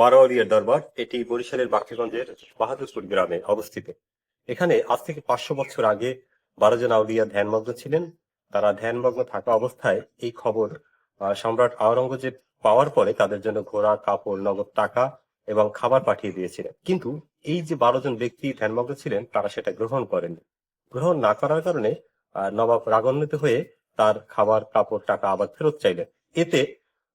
বারোয়ারিয়ার দরবার, এটি বরিশালের বাকেগঞ্জের বাহাদুরপুর গ্রামে অবস্থিত। এখানে আজ থেকে পাঁচশো বছর আগে বারো জন আউলিয়া ধ্যানমগ্ন ছিলেন। তারা ধ্যানমগ্ন থাকা অবস্থায় এই খবর সম্রাট আওরঙ্গজেব পাওয়ার পরে তাদের জন্য ঘোড়া, কাপড়, নগদ টাকা এবং খাবার পাঠিয়ে দিয়েছিলেন। কিন্তু এই যে বারো জন ব্যক্তি ধ্যানমগ্ন ছিলেন, তারা সেটা গ্রহণ করেননি। গ্রহণ না করার কারণে নবাব রাগান্বিত হয়ে তার খাবার, কাপড়, টাকা আবার ফেরত চাইলেন। এতে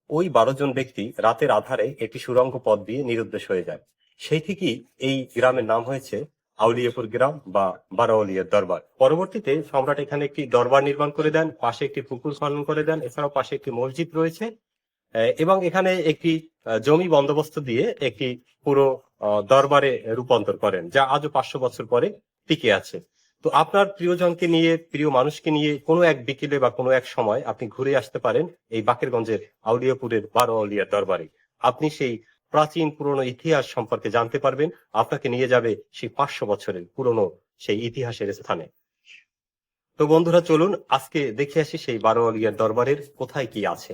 ওই বারো জন ব্যক্তি রাতের আধারে একটি সুরঙ্গ পথ দিয়ে নিরুদ্দেশ হয়ে যায়। সেই থেকেই এই গ্রামের নাম হয়েছে আউলিয়াপুর গ্রাম বা বারাউলিয়ার দরবার। পরবর্তীতে সম্রাট এখানে একটি দরবার নির্মাণ করে দেন, পাশে একটি পুকুর খনন করে দেন, এছাড়াও পাশে একটি মসজিদ রয়েছে। এবং এখানে একটি জমি বন্দোবস্ত দিয়ে একটি পুরো দরবারে রূপান্তর করেন, যা আজও পাঁচশো বছর পরে টিকে আছে। তো আপনার প্রিয়জনকে নিয়ে, প্রিয় মানুষকে নিয়ে কোনো এক বিকেলে বা কোনো এক সময় আপনি ঘুরে আসতে পারেন এই বাকেরগঞ্জের আউলিয়াপুরের বারো আউলিয়ার দরবারে। আপনি সেই প্রাচীন, পুরনো ইতিহাস সম্পর্কে জানতে পারবেন। আপনাকে নিয়ে যাবে সেই পাঁচশো বছরের পুরনো সেই ইতিহাসের স্থানে। তো বন্ধুরা, চলুন আজকে দেখে আসি সেই বারো আলিয়ার দরবারের কোথায় কি আছে।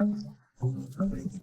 감사합니다.